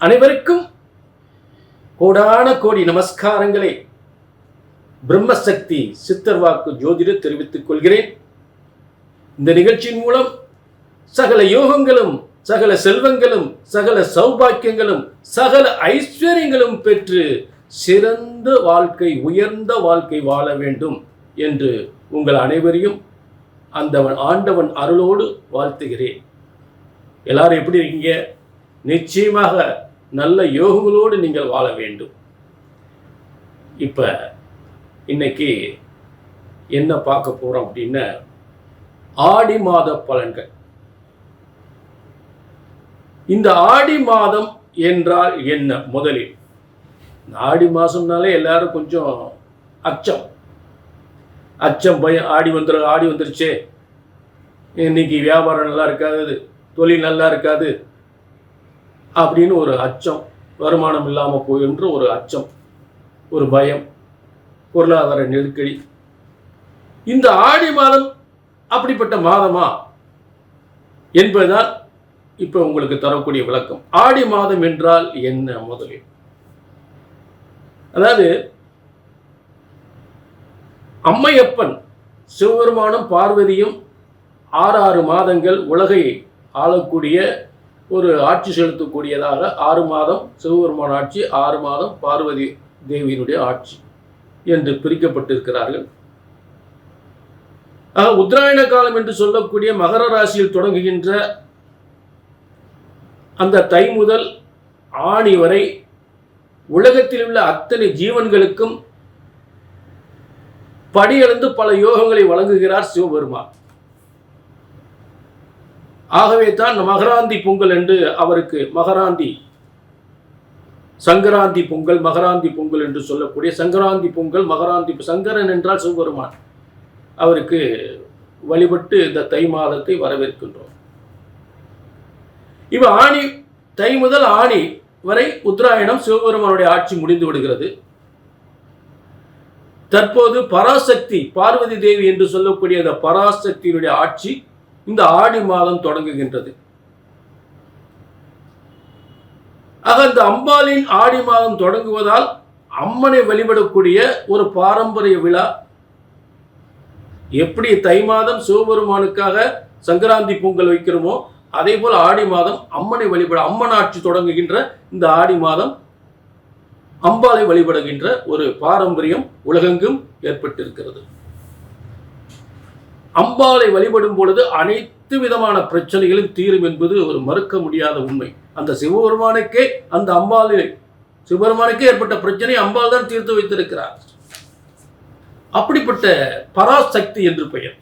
அனைவருக்கும் கோடான கோடி நமஸ்காரங்களை பிரம்மசக்தி சித்தர் வாக்கு ஜோதிடர் தெரிவித்துக் கொள்கிறேன். இந்த நிகழ்ச்சியின் மூலம் சகல யோகங்களும் சகல செல்வங்களும் சகல சௌபாக்கியங்களும் சகல ஐஸ்வர்யங்களும் பெற்று சிறந்த வாழ்க்கை உயர்ந்த வாழ்க்கை வாழ வேண்டும் என்று உங்கள் அனைவரையும் அந்தவன் ஆண்டவன் அருளோடு வாழ்த்துகிறேன். எல்லாரும் எப்படி இருக்கீங்க? நிச்சயமாக நல்ல யோகங்களோடு நீங்கள் வாழ வேண்டும். இப்போ இன்னைக்கு என்ன பார்க்க போகிறோம் அப்படின்னா ஆடி மாத பலன்கள். இந்த ஆடி மாதம் என்றால் என்ன முதலில்? இந்த ஆடி மாதம்னாலே எல்லாரும் கொஞ்சம் அச்சம். அச்சம் பயம் ஆடி வந்துரு ஆடி வந்துருச்சே. இன்னைக்கு வியாபாரம் நல்லா இருக்காது தொழில் நல்லா இருக்காது. அப்படின்னு ஒரு அச்சம் வருமானம் இல்லாமல் போயின்ற ஒரு அச்சம் ஒரு பயம் பொருளாதார நெருக்கடி. இந்த ஆடி மாதம் அப்படிப்பட்ட மாதமா என்பதுதான் இப்போ உங்களுக்கு தரக்கூடிய விளக்கம். ஆடி மாதம் என்றால் என்ன முதலில்? அதாவது அம்மையப்பன் சிவபெருமானும் பார்வதியும் ஆறு ஆறு மாதங்கள் உலகை ஆளக்கூடிய ஒரு ஆட்சி செலுத்தக்கூடியதாக ஆறு மாதம் சிவபெருமான் ஆட்சி ஆறு மாதம் பார்வதி தேவியினுடைய ஆட்சி என்று பிரிக்கப்பட்டிருக்கிறார்கள். ஆக உத்தராயண காலம் என்று சொல்லக்கூடிய மகர ராசியில் தொடங்குகின்ற அந்த தை முதல் ஆணி வரை உலகத்தில் உள்ள அத்தனை ஜீவன்களுக்கும் படியளந்து பல யோகங்களை வழங்குகிறார் சிவபெருமான். ஆகவே தான் மகராந்தி பொங்கல் என்று அவருக்கு மகராந்தி சங்கராந்தி பொங்கல் மகராந்தி பொங்கல் என்று சொல்லக்கூடிய சங்கராந்தி பொங்கல் மகராந்தி சங்கரன் என்றால் சிவபெருமான். அவருக்கு வழிபட்டு இந்த தை மாதத்தை வரவேற்கின்றோம். இவ ஆணி தை முதல் ஆணி வரை உத்தராயணம் சிவபெருமானுடைய ஆட்சி முடிந்து விடுகிறது. தற்போது பராசக்தி பார்வதி தேவி என்று சொல்லக்கூடிய அந்த பராசக்தியினுடைய ஆட்சி இந்த ஆடி மாதம் தொடங்குகின்றது. ஆக இந்த அம்பாளின் ஆடி மாதம் தொடங்குவதால் அம்மனை வழிபடக்கூடிய ஒரு பாரம்பரிய விழா. எப்படி தை மாதம் சிவபெருமானுக்காக சங்கராந்தி பொங்கல் வைக்கிறோமோ அதே போல் ஆடி மாதம் அம்மனை வழிபட அம்மன் ஆட்சி தொடங்குகின்ற இந்த ஆடி மாதம் அம்பாளை வழிபடுகின்ற ஒரு பாரம்பரியம் உலகெங்கும் ஏற்பட்டிருக்கிறது. அம்பாளை வழிபடும் பொழுது அனைத்து விதமான பிரச்சனைகளும் தீரும் என்பது ஒரு மறுக்க முடியாத உண்மை. அந்த சிவபெருமானுக்கே அந்த அம்பாலை சிவபெருமானுக்கே ஏற்பட்ட பிரச்சனை அம்பாள் தான் தீர்த்து வைத்திருக்கிறார். அப்படிப்பட்ட பராசக்தி என்று பெயர்.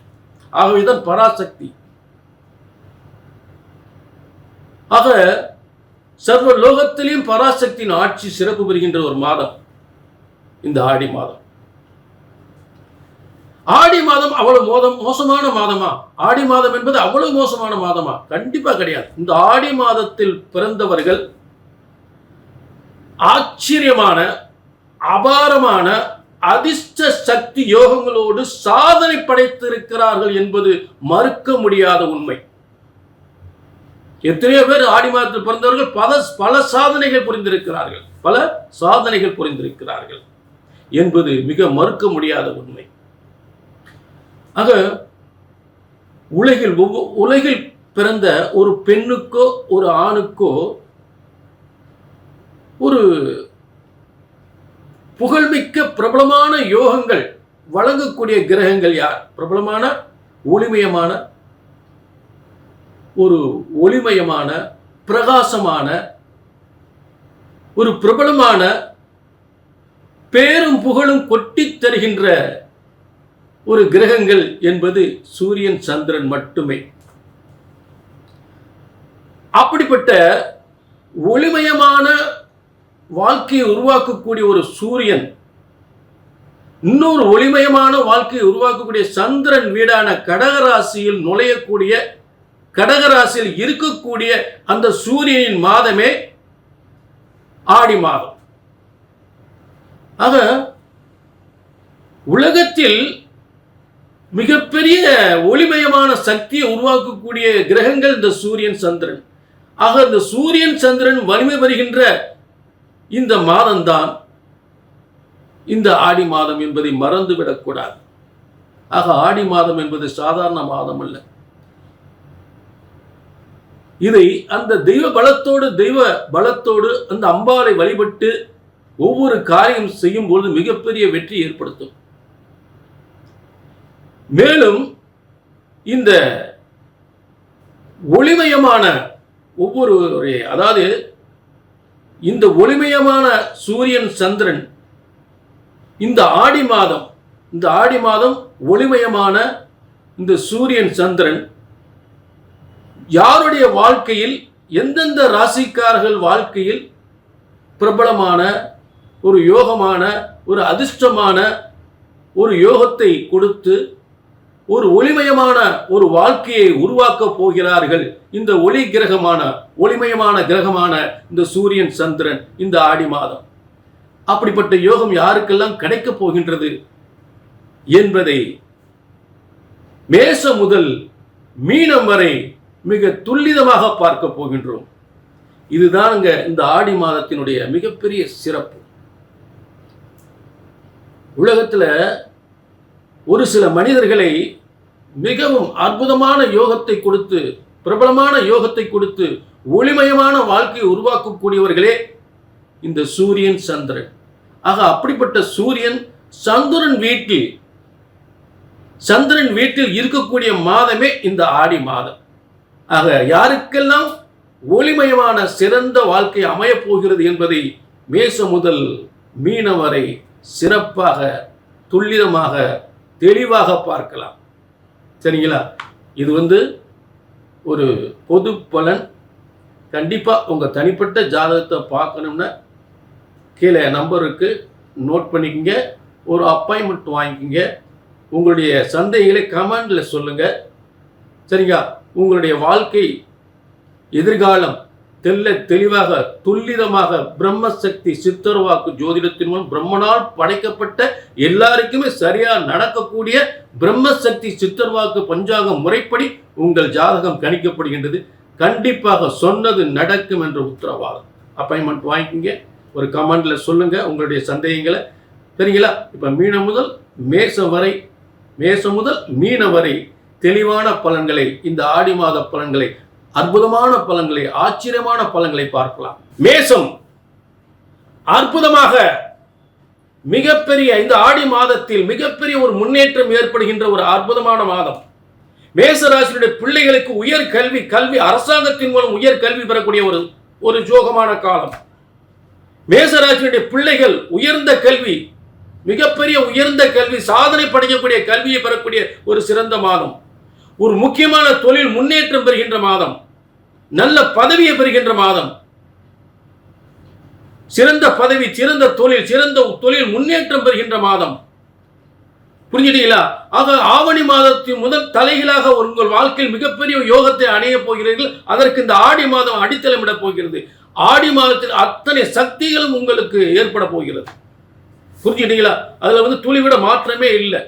ஆகவேதான் பராசக்தி. ஆக சர்வ லோகத்திலையும் பராசக்தியின் ஆட்சி சிறப்பு பெறுகின்ற ஒரு மாதம். இந்த ஆடி மாதம். ஆடி மாதம் அவ்வளவு மோதம் மோசமான மாதமா? ஆடி மாதம் என்பது அவ்வளவு மோசமான மாதமா? கண்டிப்பா கிடையாது. இந்த ஆடி மாதத்தில் பிறந்தவர்கள் ஆச்சரியமான அபாரமான அதிர்ஷ்ட சக்தி யோகங்களோடு சாதனை படைத்திருக்கிறார்கள் என்பது மறுக்க முடியாத உண்மை. எத்தனையோ பேர் ஆடி மாதத்தில் பிறந்தவர்கள் பல பல சாதனைகள் புரிந்திருக்கிறார்கள். பல சாதனைகள் புரிந்திருக்கிறார்கள் என்பது மிக மறுக்க முடியாத உண்மை. ஆக உலகில் ஒவ்வொ- உலகில் பிறந்த ஒரு பெண்ணுக்கோ ஒரு ஆணுக்கோ ஒரு புகழ்மிக்க பிரபலமான யோகங்கள் வழங்கக்கூடிய கிரகங்கள் யார்? பிரபலமான ஒளிமயமான ஒரு ஒளிமயமான பிரகாசமான ஒரு பிரபலமான பேரும் புகழும் கொட்டித் தருகின்ற ஒரு கிரகங்கள் என்பது சூரியன் சந்திரன் மட்டுமே. அப்படிப்பட்ட ஒளிமயமான வாழ்க்கையை உருவாக்கக்கூடிய ஒரு சூரியன் இன்னொரு ஒளிமயமான வாழ்க்கையை உருவாக்கக்கூடிய சந்திரன் வீடான கடகராசியில் நுழையக்கூடிய கடகராசியில் இருக்கக்கூடிய அந்த சூரியனின் மாதமே ஆடி மாதம். ஆக உலகத்தில் மிகப்பெரிய ஒளிமயமான சக்தியை உருவாக்கக்கூடிய கிரகங்கள் இந்த சூரியன் சந்திரன். ஆக இந்த சூரியன் சந்திரன் வலிமை வருகின்ற இந்த மாதம்தான் இந்த ஆடி மாதம் என்பதை மறந்துவிடக்கூடாது ஆக ஆடி மாதம் என்பது சாதாரண மாதம் அல்ல. இதை அந்த தெய்வ பலத்தோடு தெய்வ பலத்தோடு அந்த அம்பாலை வழிபட்டு ஒவ்வொரு காரியம் செய்யும் பொழுது மிகப்பெரிய வெற்றி ஏற்படுத்தும். மேலும் இந்த ஒளிமயமான ஒவ்வொருவருடைய அதாவது இந்த ஒளிமயமான சூரியன் சந்திரன் இந்த ஆடி மாதம் இந்த ஆடி மாதம் ஒளிமயமான இந்த சூரியன் சந்திரன் யாருடைய வாழ்க்கையில் எந்தெந்த ராசிக்காரர்கள் வாழ்க்கையில் பிரபலமான ஒரு யோகமான ஒரு அதிர்ஷ்டமான ஒரு யோகத்தை கொடுத்து ஒரு ஒளிமயமான ஒரு வாழ்க்கையை உருவாக்கப் போகிறார்கள். இந்த ஒளி கிரகமான ஒளிமயமான கிரகமான இந்த சூரியன் சந்திரன் இந்த ஆடி மாதம். அப்படிப்பட்ட யோகம் யாருக்கெல்லாம் கிடைக்கப் போகின்றது என்பதை மேச முதல் மீனம் வரை மிக துல்லிதமாக பார்க்க போகின்றோம். இதுதானுங்க இந்த ஆடி மாதத்தினுடைய மிகப்பெரிய சிறப்பு. உலகத்தில் ஒரு சில மனிதர்களை மிகவும் அற்புதமான யோகத்தை கொடுத்து பிரபலமான யோகத்தை கொடுத்து ஒளிமயமான வாழ்க்கையை உருவாக்கக்கூடியவர்களே இந்த சூரியன் சந்திரன். ஆக அப்படிப்பட்ட சூரியன் சந்திரன் வீட்டில் சந்திரன் வீட்டில் இருக்கக்கூடிய மாதமே இந்த ஆடி மாதம். ஆக யாருக்கெல்லாம் ஒளிமயமான சிறந்த வாழ்க்கை அமையப் போகிறது என்பதை மேச முதல் மீனவரை சிறப்பாக துல்லிதமாக தெளிவாக பார்க்கலாம். சரிங்களா? இது வந்து ஒரு பொது பலன். கண்டிப்பாக உங்கள் தனிப்பட்ட ஜாதகத்தை பார்க்கணும்னா கீழே நம்பருக்கு நோட் பண்ணிக்கங்க. ஒரு அப்பாயின்மெண்ட் வாங்கிக்கோங்க. உங்களுடைய சந்தைகளை கமெண்டில் சொல்லுங்கள் சரிங்களா? உங்களுடைய வாழ்க்கை எதிர்காலம் தெல்ல தெளிவாக துல்லிதமாக பிரம்மசக்தி சித்தர்வாக்கு ஜோதிடத்தின் மூலம் பிரம்மனால் படைக்கப்பட்ட எல்லாருக்குமே சரியா நடக்கக்கூடிய பிரம்மசக்தி சித்தர்வாக்கு பஞ்சாங்க முறைப்படி உங்கள் ஜாதகம் கணிக்கப்படுகின்றது. கண்டிப்பாக சொன்னது நடக்கும் என்ற உத்தரவாதம். அப்பாயின்மெண்ட் வாங்கிக்கிங்க. ஒரு கமெண்டில் சொல்லுங்கள் உங்களுடைய சந்தேகங்களை. சரிங்களா? இப்போ மீனம் முதல் மேசம் வரை மேசம் முதல் மீன வரை தெளிவான பலன்களை இந்த ஆடி மாத பலன்களை அற்புதமான பலன்களை ஆச்சரியமான பலன்களை பார்க்கலாம். மேசம் அற்புதமாக மிகப்பெரிய இந்த ஆடி மாதத்தில் மிகப்பெரிய ஒரு முன்னேற்றம் ஏற்படுகின்ற ஒரு அற்புதமான மாதம். மேசராசினுடைய பிள்ளைகளுக்கு உயர் கல்வி கல்வி அரசாங்கத்தின் மூலம் உயர் கல்வி பெறக்கூடிய ஒரு ஒரு ஜோகமான காலம். மேசராசினுடைய பிள்ளைகள் உயர்ந்த கல்வி மிகப்பெரிய உயர்ந்த கல்வி சாதனை படைக்கக்கூடிய கல்வியை பெறக்கூடிய ஒரு சிறந்த மாதம். ஒரு முக்கியமான தொழில் முன்னேற்றம் பெறுகின்ற மாதம். நல்ல பதவியை பெறுகின்ற மாதம். சிறந்த பதவி சிறந்த தொழில் சிறந்த தொழில் முன்னேற்றம் பெறுகின்ற மாதம். புரிஞ்சுட்டீங்களா? ஆக ஆவணி மாதத்தின் முதல் தலைகளாக உங்கள் வாழ்க்கையில் மிகப்பெரிய யோகத்தை அடைய போகிறீர்கள். அதற்கு இந்த ஆடி மாதம் அடித்தளமிட போகிறது. ஆடி மாதத்தில் அத்தனை சக்திகளும் உங்களுக்கு ஏற்பட போகிறது. புரிஞ்சுட்டீங்களா? அதில் வந்து துளிவிட மாற்றமே இல்லை.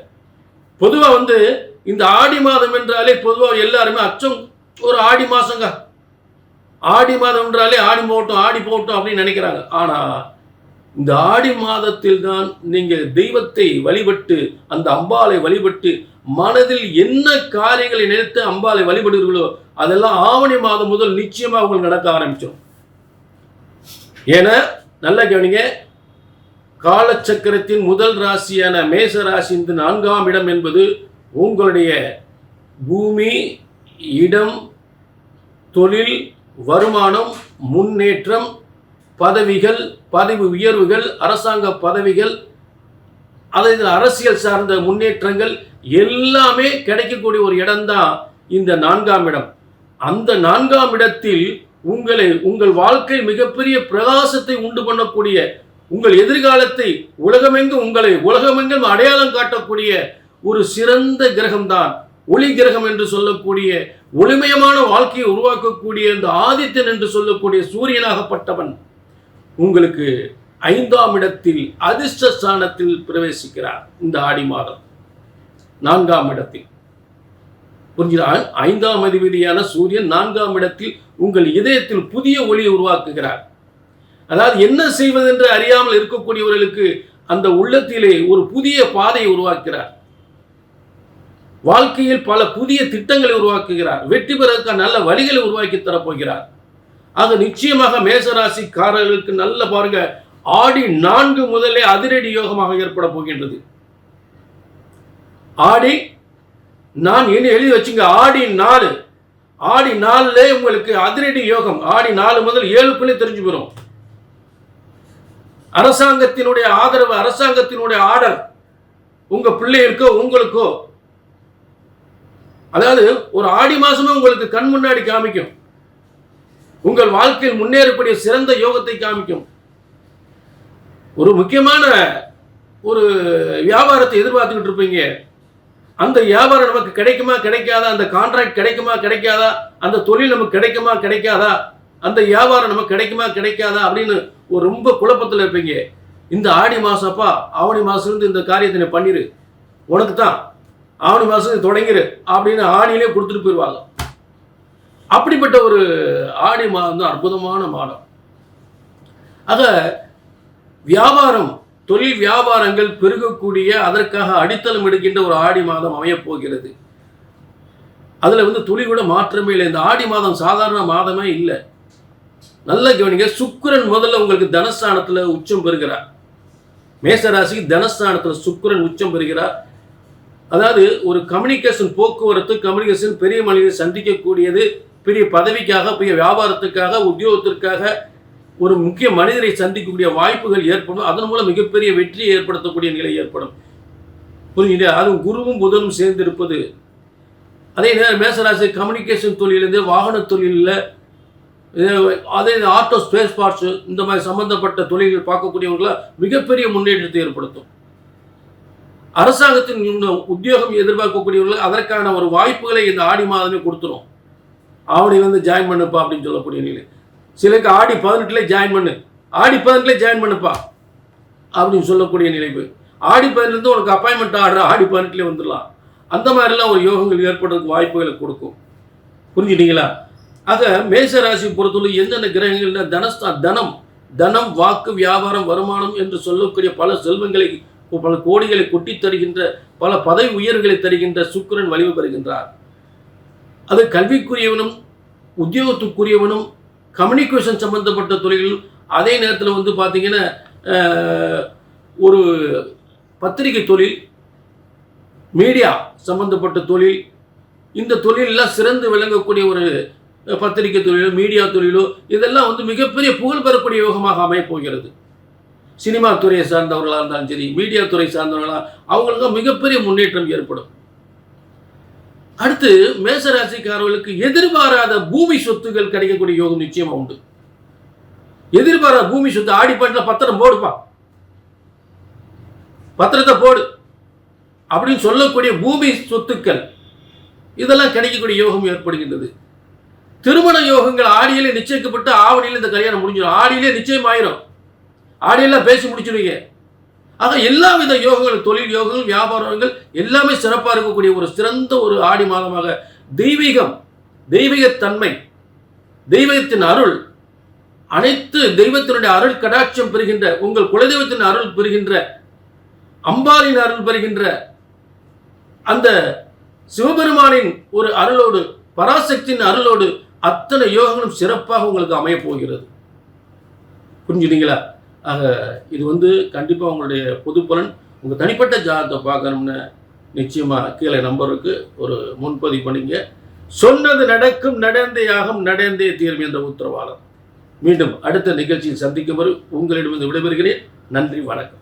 பொதுவாக வந்து இந்த ஆடி மாதம் என்றாலே பொதுவாக எல்லாருமே அச்சம் ஒரு ஆடி மாதங்க ஆடி மாதம் என்றாலே ஆடி போட்டோம் ஆடி போட்டோம் அப்படின்னு நினைக்கிறாங்க. ஆனால் இந்த ஆடி மாதத்தில் தான் நீங்கள் தெய்வத்தை வழிபட்டு அந்த அம்பாளை வழிபட்டு மனதில் என்ன காரியங்களை நினைத்து அம்பாளை வழிபடுகிறீர்களோ அதெல்லாம் ஆவணி மாதம் முதல் நிச்சயமாக உங்களுக்கு நடக்க ஆரம்பிச்சிடும். ஏன்னா நல்ல கவனிங்க காலச்சக்கரத்தின் முதல் ராசியான மேச ராசி இந்த நான்காம் இடம் என்பது உங்களுடைய பூமி இடம் தொழில் வருமானம் முன்னேற்றம் பதவிகள் பதவி உயர்வுகள் அரசாங்க பதவிகள் அதை அரசியல் சார்ந்த முன்னேற்றங்கள் எல்லாமே கிடைக்கக்கூடிய ஒரு இடம்தான் இந்த நான்காம் இடம். அந்த நான்காம் இடத்தில் உங்களை உங்கள் வாழ்க்கை மிகப்பெரிய பிரகாசத்தை உண்டு பண்ணக்கூடிய உங்கள் எதிர்காலத்தை உலகமெங்கும் உங்களை உலகமெங்கும் அடையாளம் காட்டக்கூடிய ஒரு சிறந்த கிரகம்தான் ஒளி கிரகம் என்று சொல்லக்கூடிய ஒளிமயமான வாழ்க்கையை உருவாக்கக்கூடிய இந்த ஆதித்தன் என்று சொல்லக்கூடிய சூரியனாகப்பட்டவன் உங்களுக்கு ஐந்தாம் இடத்தில் அதிர்ஷ்ட ஸ்தானத்தில் பிரவேசிக்கிறார் இந்த ஆடி மாதம். நான்காம் இடத்தில். புரிஞ்சுதா? ஐந்தாம் அதிபதியான சூரியன் நான்காம் இடத்தில் உங்கள் இதயத்தில் புதிய ஒளியை உருவாக்குகிறார். அதாவது என்ன செய்வதென்று அறியாமல் இருக்கக்கூடியவர்களுக்கு அந்த உள்ளத்திலே ஒரு புதிய பாதையை உருவாக்குகிறார். வாழ்க்கையில் பல புதிய திட்டங்களை உருவாக்குகிறார். வெற்றி பெறதுக்கு நல்ல வழிகளை உருவாக்கி தரப்போகிறார். அது நிச்சயமாக மேசராசிக்காரர்களுக்கு நல்ல பாருங்க ஆடி நான்கு முதலே அதிரடி யோகமாக ஏற்பட போகின்றது. ஆடி நான் இனி எழுதி வச்சுங்க ஆடி நாலு. ஆடி நாலுலே உங்களுக்கு அதிரடி யோகம். ஆடி நாலு முதல் ஏழுக்குள்ளே தெரிஞ்சு போயிடும் அரசாங்கத்தினுடைய ஆதரவு அரசாங்கத்தினுடைய ஆர்டர் உங்க பிள்ளைகளுக்கோ உங்களுக்கோ அதாவது ஒரு ஆடி மாசமே உங்களுக்கு கண் முன்னாடி காமிக்கும். உங்கள் வாழ்க்கையில் முன்னேறக்கூடிய சிறந்த யோகத்தை காமிக்கும். ஒரு முக்கியமான ஒரு வியாபாரத்தை எதிர்பார்த்துக்கிட்டு இருப்பீங்க. அந்த வியாபாரம் நமக்கு கிடைக்குமா கிடைக்காதா? அந்த கான்ட்ராக்ட் கிடைக்குமா கிடைக்காதா? அந்த தொழில் நமக்கு கிடைக்குமா கிடைக்காதா? அந்த வியாபாரம் நமக்கு கிடைக்குமா கிடைக்காதா? அப்படின்னு ஒரு ரொம்ப குழப்பத்தில் இருப்பீங்க. இந்த ஆடி மாசப்பா ஆவணி மாசம் இந்த காரியத்தை பண்ணிடு உனக்கு தான் ஆவணி மாதம் தொடங்கிரு அப்படின்னு ஆடியிலே கொடுத்துட்டு போயிடுவாங்க அப்படிப்பட்ட ஒரு ஆடி மாதம் தான் அற்புதமான மாதம். ஆக வியாபாரம் தொழில் வியாபாரங்கள் பெருகக்கூடிய அதற்காக அடித்தளம் எடுக்கின்ற ஒரு ஆடி மாதம் அமையப் போகிறது. அதில் வந்து துளி கூட மாற்றமே இல்லை. இந்த ஆடி மாதம் சாதாரண மாதமே இல்லை. நல்ல கவனிங்க சுக்கரன் முதல்ல உங்களுக்கு தனஸ்தானத்தில் உச்சம் பெறுகிறார். மேசராசிக்கு தனஸ்தானத்தில் சுக்கிரன் உச்சம் பெறுகிறார். அதாவது ஒரு கம்யூனிகேஷன் போக்குவரத்து கம்யூனிகேஷன் பெரிய மனிதரை சந்திக்கக்கூடியது பெரிய பதவிக்காக பெரிய வியாபாரத்துக்காக உத்தியோகத்திற்காக ஒரு முக்கிய மனிதரை சந்திக்கக்கூடிய வாய்ப்புகள் ஏற்படும். அதன் மூலம் மிகப்பெரிய வெற்றியை ஏற்படுத்தக்கூடிய நிலை ஏற்படும். புரிஞ்சுது? அதுவும் குருவும் புதனும் சேர்ந்து இருப்பது அதே நேரம் மேசராசி கம்யூனிகேஷன் தொழிலிருந்து வாகன தொழிலில் அதே ஆட்டோ ஸ்பேஸ் பார்ட்ஸ் இந்த மாதிரி சம்மந்தப்பட்ட தொழில்கள் பார்க்கக்கூடியவங்கள மிகப்பெரிய முன்னேற்றத்தை ஏற்படுத்தும். அரசாங்கத்தின் உத்தியோகம் எதிர்பார்க்கக்கூடியவர்கள் அதற்கான ஒரு வாய்ப்புகளை இந்த ஆடி மாதமே கொடுத்துரும். ஆவணி வந்து ஜாயின் பண்ணுப்பா அப்படின்னு சொல்லக்கூடிய நிலை சிலருக்கு ஆடி பதினெட்டுல ஜாயின் பண்ணு. ஆடி பதினெட்டுல ஜாயின் பண்ணுப்பா அப்படின்னு சொல்லக்கூடிய நிலைப்பு. ஆடி பதினெட்டுலேருந்து உனக்கு அப்பாயின்மெண்ட் ஆர்டர் ஆடி பதினெட்டுலேயே வந்துடலாம். அந்த மாதிரிலாம் ஒரு யோகங்கள் ஏற்படுறதுக்கு வாய்ப்புகளை கொடுக்கும். புரிஞ்சுட்டீங்களா ஆக மேச ராசி பொறுத்தவரை எந்தெந்த கிரகங்கள்னா தனஸ்தா தனம் தனம் வாக்கு வியாபாரம் வருமானம் என்று சொல்லக்கூடிய பல செல்வங்களை பல கோடிகளை கொட்டி தருகின்ற பல பதவி உயர்களை தருகின்ற சுக்கிரன் வலிமை பெறுகின்றார். அது கல்விக்குரியவனும் உத்தியோகத்துக்குரியவனும் கம்யூனிகேஷன் சம்பந்தப்பட்ட தொழில்கள் அதே நேரத்தில் வந்து பார்த்தீங்கன்னா ஒரு பத்திரிகை தொழில் மீடியா சம்பந்தப்பட்ட தொழில் இந்த தொழிலெல்லாம் சிறந்து விளங்கக்கூடிய ஒரு பத்திரிகை தொழிலோ மீடியா தொழிலோ இதெல்லாம் வந்து மிகப்பெரிய புகழ் பெறக்கூடிய யோகமாக அமையப் போகிறது. சினிமா துறையை சார்ந்தவர்களாக இருந்தாலும் சரி மீடியா துறை சார்ந்தவர்களாக அவங்களுக்கு மிகப்பெரிய முன்னேற்றம் ஏற்படும். அடுத்து மேசராசிக்காரர்களுக்கு எதிர்பாராத பூமி சொத்துகள் கிடைக்கக்கூடிய யோகம் நிச்சயமா உண்டு. எதிர்பாராத பூமி சொத்து ஆடிப்பாட்டில் பத்திரம் போடுப்பா. பத்திரத்தை போடு. அப்படின்னு சொல்லக்கூடிய பூமி சொத்துக்கள் இதெல்லாம் கிடைக்கக்கூடிய யோகம் ஏற்படுகின்றது. திருமண யோகங்கள் ஆடியிலே நிச்சயிக்கப்பட்டு ஆவணியில் இந்த கல்யாணம் முடிஞ்சிடும். ஆடியிலே நிச்சயம் ஆயிரும் ஆடியெல்லாம் பேசி முடிச்சிடுவீங்க ஆக எல்லா வித யோகங்கள் தொழில் யோகங்கள் வியாபாரங்கள் எல்லாமே சிறப்பாக இருக்கக்கூடிய ஒரு சிறந்த ஒரு ஆடி மாதமாக தெய்வீகம் தெய்வீகத்தன்மை தெய்வத்தின் அருள் அனைத்து தெய்வத்தினுடைய அருள் கடாட்சம் பெறுகின்ற உங்கள் குலதெய்வத்தின் அருள் பெறுகின்ற அம்பாளின் அருள் பெறுகின்ற அந்த சிவபெருமானின் ஒரு அருளோடு பராசக்தியின் அருளோடு அத்தனை யோகங்களும் சிறப்பாக உங்களுக்கு அமையப் போகிறது. புரிஞ்சுட்டீங்களா ஆக இது வந்து கண்டிப்பாக உங்களுடைய பொது பலன். உங்கள் தனிப்பட்ட ஜாதகத்தை பார்க்கணும்னு நிச்சயமாக கீழே நம்பருக்கு ஒரு முன்பதிவு பண்ணிங்க. சொன்னது நடக்கும் நடந்தே ஆகும் நடந்தே தீரும் என்ற உத்தரவாளர் மீண்டும் அடுத்த நிகழ்ச்சியில் சந்திக்கும் வரை உங்களிடமிருந்து விடைபெறுகிறேன். நன்றி வணக்கம்.